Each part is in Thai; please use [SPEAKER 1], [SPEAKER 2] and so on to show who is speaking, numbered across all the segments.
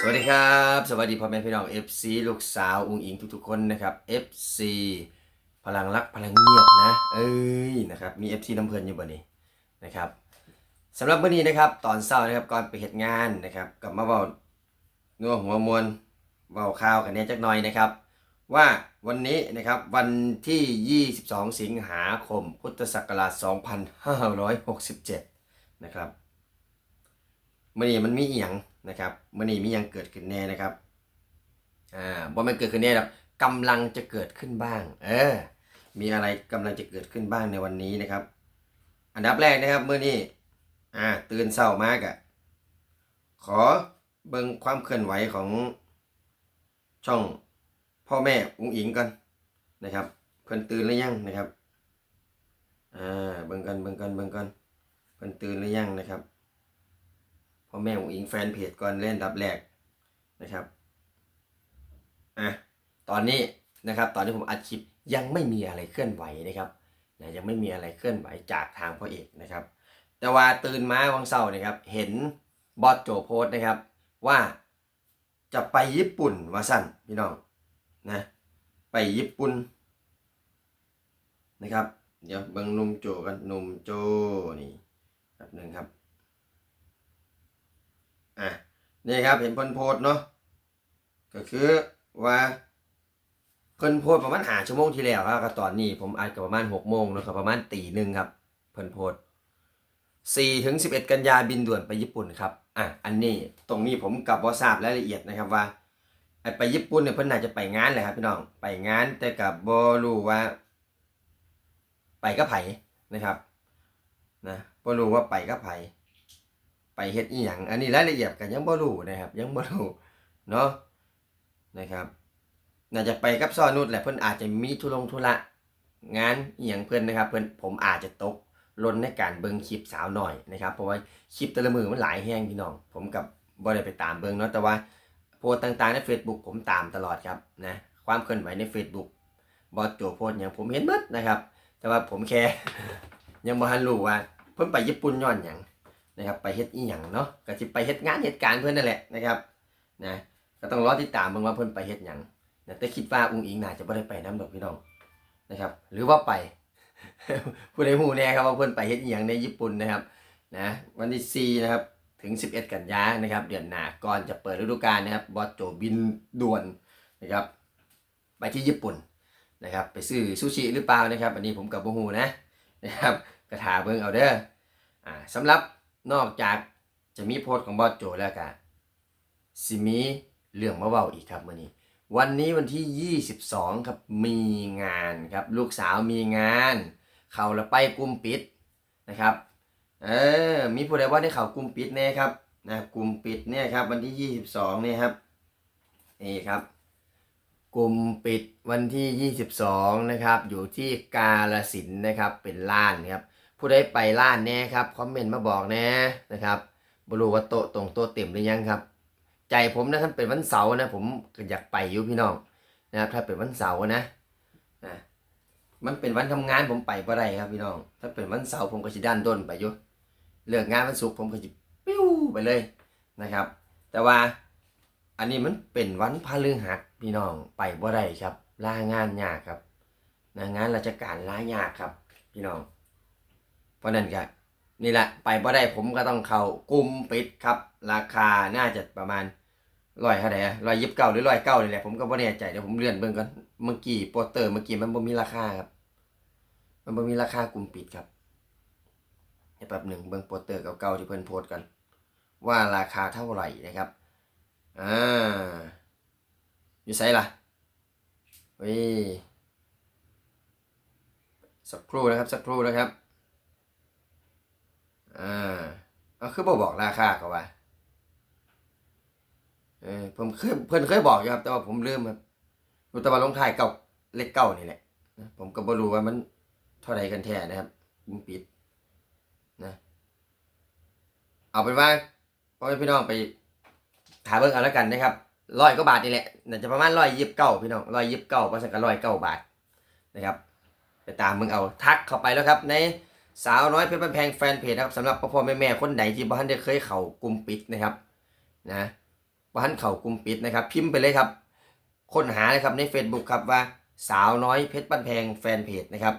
[SPEAKER 1] สวัสดีครับ สวัสดีพ่อแม่พี่น้อง FC ลูกสาวอุ้งอิงทุกๆคนนะครับ FC พลังรักพลังเงียบนะเอ้ยนะครับมี FC น้ำเพลินอยู่บ่นี้นะครับสำหรับวันนี้นะครับตอนเช้านะครับก่อนไปเหตุงานนะครับกลับมาเว้านัวหัวมวลเว้าข่าวกันเนี่ยจักหน่อยนะครับ ว่าวันนี้นะครับวันที่ 22 สิงหาคม พุทธศักราช 2567 นะครับมื่อนี้มันมีอีหยัง นะครับมื่อนี้มียังเกิดขึ้นแน่นะครับอ่าบ่มันเกิดขึ้นแน่หรอกกำลังจะเกิดขึ้นบ้าง เออ มีอะไรกำลังจะเกิดขึ้นบ้างในวันนี้นะครับ อันดับแรกนะครับเมื่อนี้อ่าตื่นเช้ามากอะขอเบิ่งความเคลื่อนไหวของช่องพ่อแม่อุ้งอิงกันนะครับ เพิ่นตื่นหรือยังนะครับอ่าเบิ่งกันเบิ่งกันเบิ่งกันเพิ่นตื่นหรือยังนะครับ พ่อแม่ของอิงแฟนเพจก่อนเล่นดับแรกนะครับอะตอนนี้นะครับตอนที่ผมอัดคลิปยังไม่มีอะไรเคลื่อนไหวนะครับนะยังไม่มีอะไรเคลื่อนไหวจากทางพ่อเอกนะครับ แต่ว่าตื่นมาวันเสาร์นะครับ เห็นบอสโจโพสนะครับ ว่าจะไปญี่ปุ่นว่าสั้นพี่น้องนะไปญี่ปุ่นนะครับ เดี๋ยวเบิ่งหนุ่มโจกันหนุ่มโจนี่แบบหนึ่งครับ อะ นี่ครับเห็นเพิ่นโพสเนาะก็คือว่าเพิ่นโพสประมาณหาชั่วโมงที่แล้วครับก็ตอนนี้ผมอัดกับประมาณหกโมงเนาะครับประมาณตีหนึ่งครับเพิ่นโพสสี่ถึงสิบเอ็ดกันยาบินด่วนไปญี่ปุ่นครับอะอันนี้ตรงนี้ผมกับว่าทราบรายละเอียดนะครับว่าไปญี่ปุ่นเนี่ยเพิ่นน่าจะไปงานแหละครับพี่น้องไปงานแต่กับบ่รู้ว่า ไปกับไผนะครับนะบ่รู้ว่าไปกับไผ ไปเฮ็ดอีหยังอันนี้รายละเอียดกันยังบ่รู้นะครับ ยังบ่รู้เนาะนะครับ น่าจะไปกับซอนุชแหละเพิ่นอาจจะมีธุรงธุระงานอีหยังเพิ่นนะครับ เพิ่นผมอาจจะตกหลนในการเบิ่งคลิปสาวหน่อยนะครับ เพราะว่าคลิปแต่ละมือมันหลายแห้งพี่น้อง ผมกับบ่ได้ไปตามเบิ่งเนาะแต่ว่าโพสต์ต่างๆใน Facebook ผมตามตลอดครับนะความเคลื่อนไหวใน Facebook บอสโจโพสต์หยังผมเห็นหมดนะครับ แต่ว่าผมแค่ยังบ่ทันรู้ว่าเพิ่นไปญี่ปุ่นย้อนหยัง นะครับไปเฮ็ดอีหยังเนาะก็สิไปเฮ็ดงานเหตุการณ์เพิ่อนนั่นแหละนะครับนะก็ต้องรอติดตามเบิ่งว่าเพิ่อนไปเฮ็ดหยังนะแต่คิดว่าอุ้งอิงน่าจะบ่ได้ไปนํดอกพี่น้องนะครับ หรือว่าไปผู้ใดฮู้แน่ครับว่าเพิ่อนไปเฮ็ดอีหยังในญี่ปุ่นนะครับนะวันที่4นะครับถึง 11 กันยายนะครับ เดือนหน้าก่อนจะเปิดฤดูกาลนะครับบอสโจบินด่วนนะครับ ไปที่ญี่ปุ่นนะครับ ไปซื้อซูชิหรือเปล่านะครับ อันนี้ผมกับบ่ฮู้นะนะครับก็ถาเบิ่งเอาเด้ออ่าสำหรับ นอกจากจะมีโพสต์ของบอสโจแล้วก็สิมีเรื่องมาเว้าอีกครับมื้อนี้ วันนี้วันที่ 22 ครับมีงานครับ ลูกสาวมีงาน เขาละไปกุมปิดนะครับเออมีผู้ใดว่าได้เขากุมปิดแน่ครับนะกลุ่มปิดเนี่ยครับวันที่ 22เนี่ยครับนี่ครับ กลุ่มปิดวันที่ 22นะครับอยู่ที่กาลสินนะครับเป็นล้านครับ ผู้ใดไปล้านแน่ครับคอมเมนต์มาบอกแน่นะครับบรูว่าโตตรงต๊ะเต็มหรือยังครับ ใจผมนะถ้านเป็นวันเสาร์นะผมก็อยากไปอยู่พี่น้องนะครับถ้าเป็นวันเสาร์นะนะมันเป็นวันทำงานผมไปบ่ได้ครับพี่น้อง ถ้าเป็นวันเสาร์ผมก็สิด้านด้นไปอยู่เลิกงานวันศุกร์ผมก็สิปิ้วไปเลยนะครับ แต่ว่าอันนี้มันเป็นวันพฤหัสพี่น้องไปบ่ได้ครับลางานยากครับนะงานราชการลายากครับ พี่น้อง เพราะนั้นก็นี่แหละไปบ่ได้ผมก็ต้องเข้ากลุ่มปิดครับ ราคาน่าจะประมาณร้อยเท่าไหร่ร้อยยิบเก้าหรือร้อยเก้านี่แหละผมก็บ่แน่ใจเดี๋ยวผมเลื่อนเบิ่งก่อนเมื่อกี้โปสเตอร์เมื่อกี้มันบ่มีราคาครับ มันบ่มีราคากลุ่มปิดครับเดี๋ยวแป๊บหนึ่งเบิ่งโปสเตอร์เก่าๆที่เพิ่นโพสต์กัน ว่าราคาเท่าไหร่นะครับอ่าอยู่ไสล่ะเฮ้ยสักครู่นะครับสักครู่นะครับ อ่าเอา คือบ่บอกราคาเขาว่าเออผมเคยเพิ่นเคยบอกอยู่ครับ แต่ว่าผมลืมครับรู้แต่ว่าลงท้ายเก่าเลขเก้านี่แหละผมก็บ่รู้ว่ามันเท่าไรกันแท้นะครับผมปิดนะเอาเป็นว่าพ่อแม่พี่น้องไปหาเบิ่งเอาแล้วกันนะครับร้อยกว่าบาทนี่แหละน่าจะประมาณร้อยยิบเก้าพี่น้องร้อยยิบเก้าเพราะฉะนั้นก็ร้อยเก้าบาทนะครับ ไปตามมึงเอาทักเข้าไปแล้วครับใน สาวน้อยเพชรบ้านแพงแฟนเพจนะครับสำหรับพ่อพ่อแม่แม่คนไหนที่บ้านได้เคยเข้ากลุ่มปิดนะครับนะว่านเข่ากลุ่มปิดนะครับ พิมพ์ไปเลยครับค้นหาเลยครับใน Facebook ครับว่า สาวน้อยเพชรบ้านแพงแฟนเพจนะครับ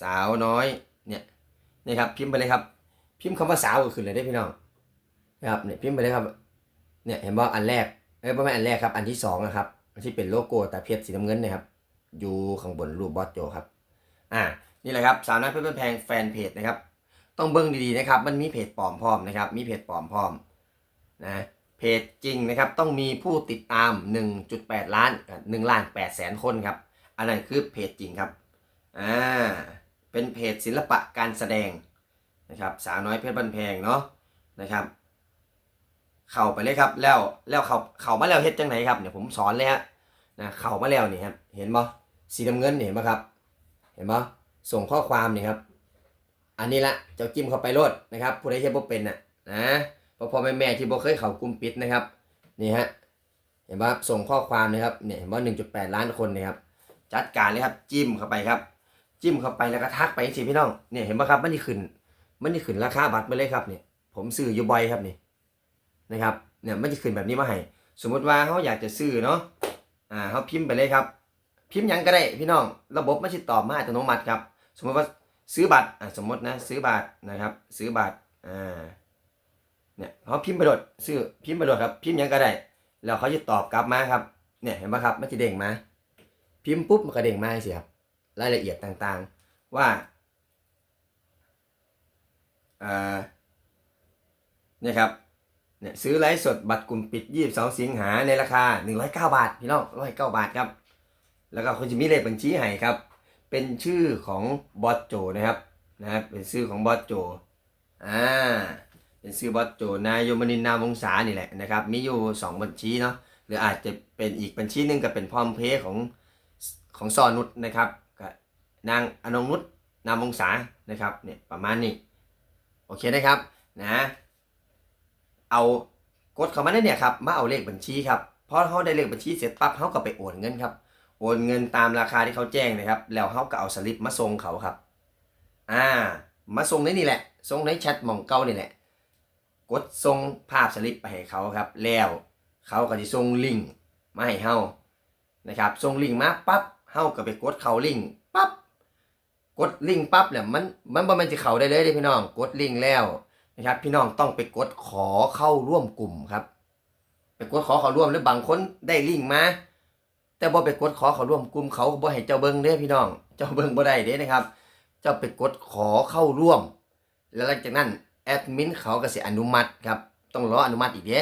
[SPEAKER 1] สาวน้อยเนี่ยนี่ครับพิมพ์ไปเลยครับ พิมพ์คำว่าสาวก็ขึ้นเลยได้พี่น้องนะครับเนี่ยพิมพ์ไปเลยครับเนี่ยเห็นว่าอันแรกเอ้ยไม่ใช่อันแรกครับ อันที่สองนะครับอันที่เป็นโลโก้ตาเพชรสีน้ำเงินนะครับ อยู่ข้างบนรูปบอสโจครับ อ่า นี่แหละครับสาวน้อยเพชรบ้านแพงแฟนเพจนะครับ ต้องเบิ้งดีๆนะครับ มันมีเพจปลอมพร้อมนะครับ มีเพจปลอมพร้อมนะเพจจริงนะครับ ต้องมีผู้ติดตาม 1.8 ล้าน1ล้าน8แสนคนครับ อันนั้นคือเพจจริงครับอ่าเป็นเพจศิลปะการแสดงนะครับ สาวน้อยเพชรบ้านแพงเนาะนะครับ เข้าไปเลยครับแล้วแล้วเขาเข้ามาแล้วเฮ็ดจังไหนครับเนี่ยผมสอนเลยฮะนะเข้ามาแล้วนี่ครับเห็นบ่สีน้ำเงินเห็นบ่ครับ เห็นบ่ ส่งข้อความนี่ครับ อันนี้ละเจ้าจิ้มเข้าไปโลดนะครับผู้ใดที่บ่เป็นน่ะนะพ่อพ่อแม่แม่ที่บ่เคยเข้ากลุ่มปิดนะครับนี่ฮะเห็นบ่ครับส่งข้อความนะครับเนี่ยเห็นบ่1.8ล้านคนนะครับ จัดการเลยครับจิ้มเข้าไปครับ จิ้มเข้าไปแล้วก็ทักไปสิพี่น้องเนี่ยเห็นบ่ครับมันนี่ขึ้นมันนี่ขึ้นราคาบัตรไปเลยครับเนี่ยผมซื้ออยู่บ่อยครับนี่นะครับเนี่ยมันจะขึ้นแบบนี้มาให้สมมติว่าเขาอยากจะซื้อเนาะอ่าเขาพิมพ์ไปเลยครับ พิมพ์ยังก็ได้พี่น้อง ระบบมันจะตอบมาอัตโนมัติครับ สมมติว่าซื้อบัตรอ่าสมมตินะซื้อบัตรนะครับ ซื้อบัตรอ่าเนี่ยเขาพิมพ์ไปโดดซื้อพิมพ์ไปโดดครับ พิมพ์ยังก็ได้แล้วเขาจะตอบกลับมาครับเนี่ยเห็นไหมครับมันจะเด้งมาพิมพ์ปุ๊บมันก็เด้งมาสิครับรายละเอียดต่างๆว่าอ่าเนี่ยครับเนี่ยซื้อไลฟ์สดบัตรกลุ่มปิด 22 สิงหาในราคา 109 บาทพี่น้อง109 บาทครับ แล้วก็คุณจะมีเลขบัญชีให้ครับ เป็นชื่อของบอสโจนะครับนะครับเป็นชื่อของบอสโจอ่าเป็นชื่อบอสโจนายโยมนินนามวงศานี่แหละนะครับมีอยู่ 2 บัญชีเนาะหรืออาจจะเป็นอีกบัญชีหนึงก็เป็นพร้อมเพย์ของของซอนุชนะครับกับนางอนงนุชนามวงศานะครับเนี่ยประมาณนี้โอเคนะครับนะเอากดเข้ามาได้เนี่ยครับมาเอาเลขบัญชีครับพอเขาได้เลขบัญชีเสร็จปั๊บเขาก็ไปโอนเงินครับ โอนเงินตามราคาที่เขาแจ้งนะครับ แล้วเขาก็เอาสลิปมาส่งเขาครับ อ่า มาส่งในนี่แหละ ส่งในแชทมองเก้านี่แหละ กดส่งภาพสลิปไปให้เขาครับ แล้วเขาก็จะส่งลิงก์มาให้เฮานะครับ ส่งลิงก์มาปั๊บ เฮาก็ไปกดเข้าลิงก์ปั๊บ กดลิงก์ปั๊บเนี่ยมัน มันบ่แม่นสิเข้าได้เลยเด้พี่น้อง กดลิงก์แล้วนะครับ พี่น้องต้องไปกดขอเข้าร่วมกลุ่มครับ ไปกดขอเข้าร่วมหรือบางคนได้ลิงก์มา แต่บ่ไปกดขอเข้าร่วมกลุ่มเขาบ่ให้เจ้าเบิ่งเด้พี่น้อง เจ้าเบิ่งบ่ได้เด้นะครับ เจ้าไปกดขอเข้าร่วม แล้วหลังจากนั้นแอดมินเขาก็สิอนุมัติครับ ต้องรออนุมัติอีกเด้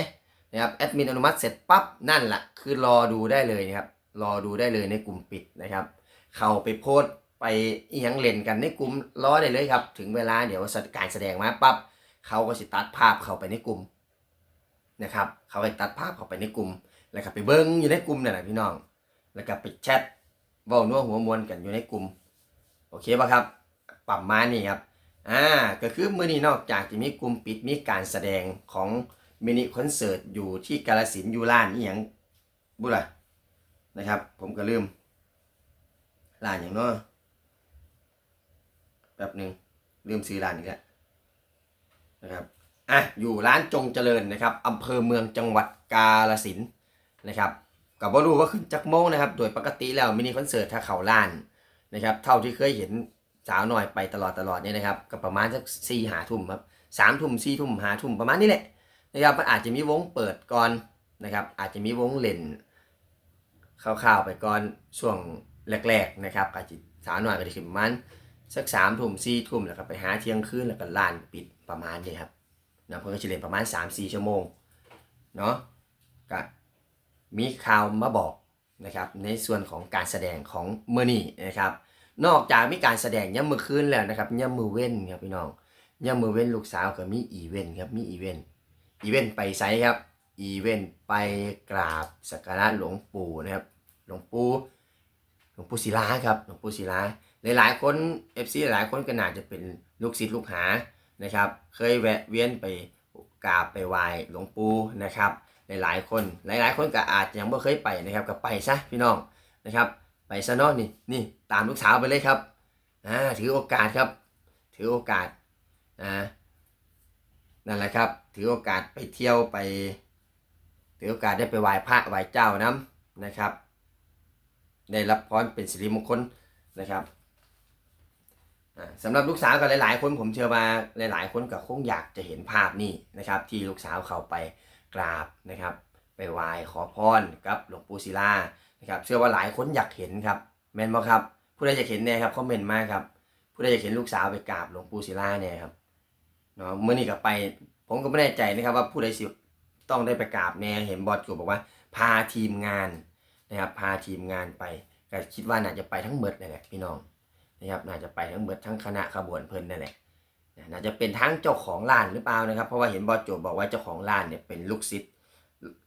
[SPEAKER 1] นะครับแอดมินอนุมัติเสร็จปั๊บนั่นแหละคือรอดูได้เลยนะครับ รอดูได้เลยในกลุ่มปิดนะครับ เข้าไปโพสต์ไปอีหยังเล่นกันในกลุ่มรอได้เลยครับ ถึงเวลาเดี๋ยวการแสดงมาปั๊บเขาก็สิตัดภาพเข้าไปในกลุ่มนะครับ เขาไปตัดภาพเข้าไปในกลุ่มแล้วก็ไปเบิ้งอยู่ในกลุ่มนั่นแหละพี่น้อง แล้วก็ไปแชทเว้านัวหัวมวนกันอยู่ในกลุ่ม โอเคป่ะครับปรับมานี่ครับ อ่า ก็คือมือนี้นอกจากจะมีกลุ่มปิดมีการแสดงของมินิคอนเสิร์ตอยู่ที่กาลสินยูร้านอีหยังบุล่ะนะครับ ผมก็ลืมร้านอย่างเนาะแป๊บหนึ่งลืมซื้อร้านอีกแล้วนะครับอะอยู่ร้านจงเจริญนะครับอำเภอเมืองจังหวัดกาฬสินนะครับ กับว่ารู้ว่าขึ้นจักโมงนะครับ โดยปกติแล้วมินิคอนเสิร์ตถ้าเขาล้านนะครับ เท่าที่เคยเห็นสาวหน่อยไปตลอดตลอดเนี่ยนะครับก็ประมาณสักสี่หาทุ่มครับสามทุ่มสี่ทุ่มหาทุ่มประมาณนี้แหละนะครับมันอาจจะมีวงเปิดก่อนนะครับ อาจจะมีวงเล่นคร่าวๆไปก่อนช่วงแรกๆนะครับอาจจะสาวหน่อยก็จะขึ้นประมาณสักสามทุ่มสี่ทุ่มแล้วก็ไปหาเที่ยงคืนแล้วก็ร้านปิดประมาณนี้ครับนะเพื่อนก็จะเล่นประมาณ3-4ชั่วโมงเนาะก็ มีข่าวมาบอกนะครับในส่วนของการแสดงของเมื่อนี้นะครับนอกจากมีการแสดงย่ำมือคืนแล้วนะครับย่ำมือเว้นครับพี่น้องย่ำมือเว้นลูกสาวก็มีอีเวนต์ครับมีอีเวนต์อีเวนต์ไปไซต์ครับอีเวนต์ไปกราบสักการะหลวงปู่นะครับหลวงปู่หลวงปู่ศิลาครับหลวงปู่ศิลาหลาย ๆ คน FC หลายคนก็น่าจะเป็นลูกศิษย์ลูกหานะครับ เคยแวะเวียนไปกราบไปไหว้หลวงปู่นะครับ หลายๆคน หลายๆ คนก็อาจจะยังไม่เคยไปนะครับก็ไปซะพี่น้องนะครับ ไปซะเนาะนี่นี่ตามลูกสาวไปเลยครับอ่าถือโอกาสครับ ถือโอกาสอ่านั่นแหละครับ ถือโอกาสไปเที่ยวไป ถือโอกาสได้ไปไหว้พระไหว้เจ้าน้ำนะครับ ได้รับพรเป็นสิริมงคลนะครับอ่าสำหรับลูกสาวกับหลาย ๆ คนผมเชื่อว่าหลาย ๆ คนก็คงอยากจะเห็นภาพนี้นะครับ ที่ลูกสาวเขาไป กราบนะครับไปไหว้ขอพรกับหลวงปู่ศิลานะครับเชื่อว่าหลายคนอยากเห็นครับแม่นบ่ครับผู้ใดอยากเห็นเนี่ยครับคอมเมนต์มาครับผู้ใดอยากเห็นลูกสาวไปกราบหลวงปู่ศิลาเนี่ยครับเนาะเมื่อนี้ก็ไป ผมก็ไม่แน่ใจนะครับว่าผู้ใดสิต้องได้ไปกราบแน่เห็นบอสกูบอกว่า พาทีมงานนะครับพาทีมงานไปก็คิดว่าน่าจะไปทั้งหมดนั่นแหละพี่น้องนะครับน่าจะไปทั้งหมดทั้งคณะขบวนเพลินนั่นแหละ น่าจะเป็นทั้งเจ้าของร้านหรือเปล่านะครับ เพราะว่าเห็นบอสโจบอกว่าเจ้าของร้านเนี่ยเป็นลูกศิษย์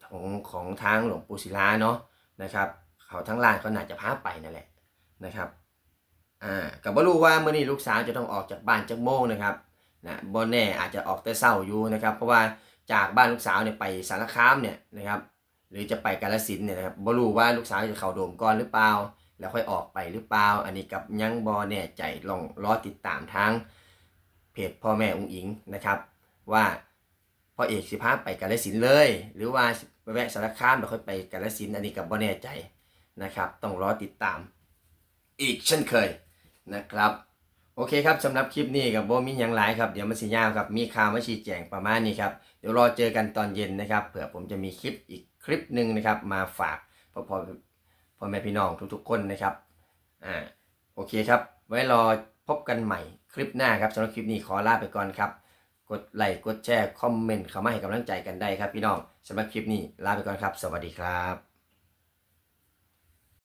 [SPEAKER 1] ของของทางหลวงปู่ศิลาเนาะนะครับเขาทั้งร้านเขาน่าจะพาไปนั่นแหละนะครับอ่ากับบ่รู้ว่าเมื่อนี้ลูกสาวจะต้องออกจากบ้านจากโมงนะครับนะบ่แน่อาจจะออกแต่เช้าอยู่นะครับ เพราะว่าจากบ้านลูกสาวเนี่ยไปสารคามเนี่ยนะครับ หรือจะไปกาฬสินเนี่ยนะครับบ่รู้ว่าลูกสาวจะเข้าโดมก่อนหรือเปล่า แล้วค่อยออกไปหรือเปล่า อันนี้กับยังบ่แน่ใจลองรอติดตามทาง เพจพ่อแม่องค์อิงนะครับ ว่าพ่อเอกสิพาไปกาฬสินเลย หรือว่าแวะสารคามแล้วค่อยไปกาฬสินอันนี้กับบ่แน่ใจนะครับ ต้องรอติดตาม อีกเช่นเคยนะครับ โอเคครับสำหรับคลิปนี้กับโบมีอย่างหลายครับเดี๋ยวมันสิยาวครับมีข่าวมาชี้แจงประมาณนี้ครับเดี๋ยวรอเจอกันตอนเย็นนะครับเผื่อผมจะมีคลิปอีกคลิปหนึ่งนะครับ มาฝากพ่อพ่อพ่อแม่พี่น้องทุกๆคนนะครับอ่าโอเคครับ ไว้รอพบกันใหม่ คลิปหน้าครับสำหรับคลิปนี้ขอลาไปก่อนครับ กดไลค์กดแชร์คอมเมนต์เข้ามาให้กำลังใจกันได้ครับพี่น้องสำหรับคลิปนี้ลาไปก่อนครับ สวัสดีครับ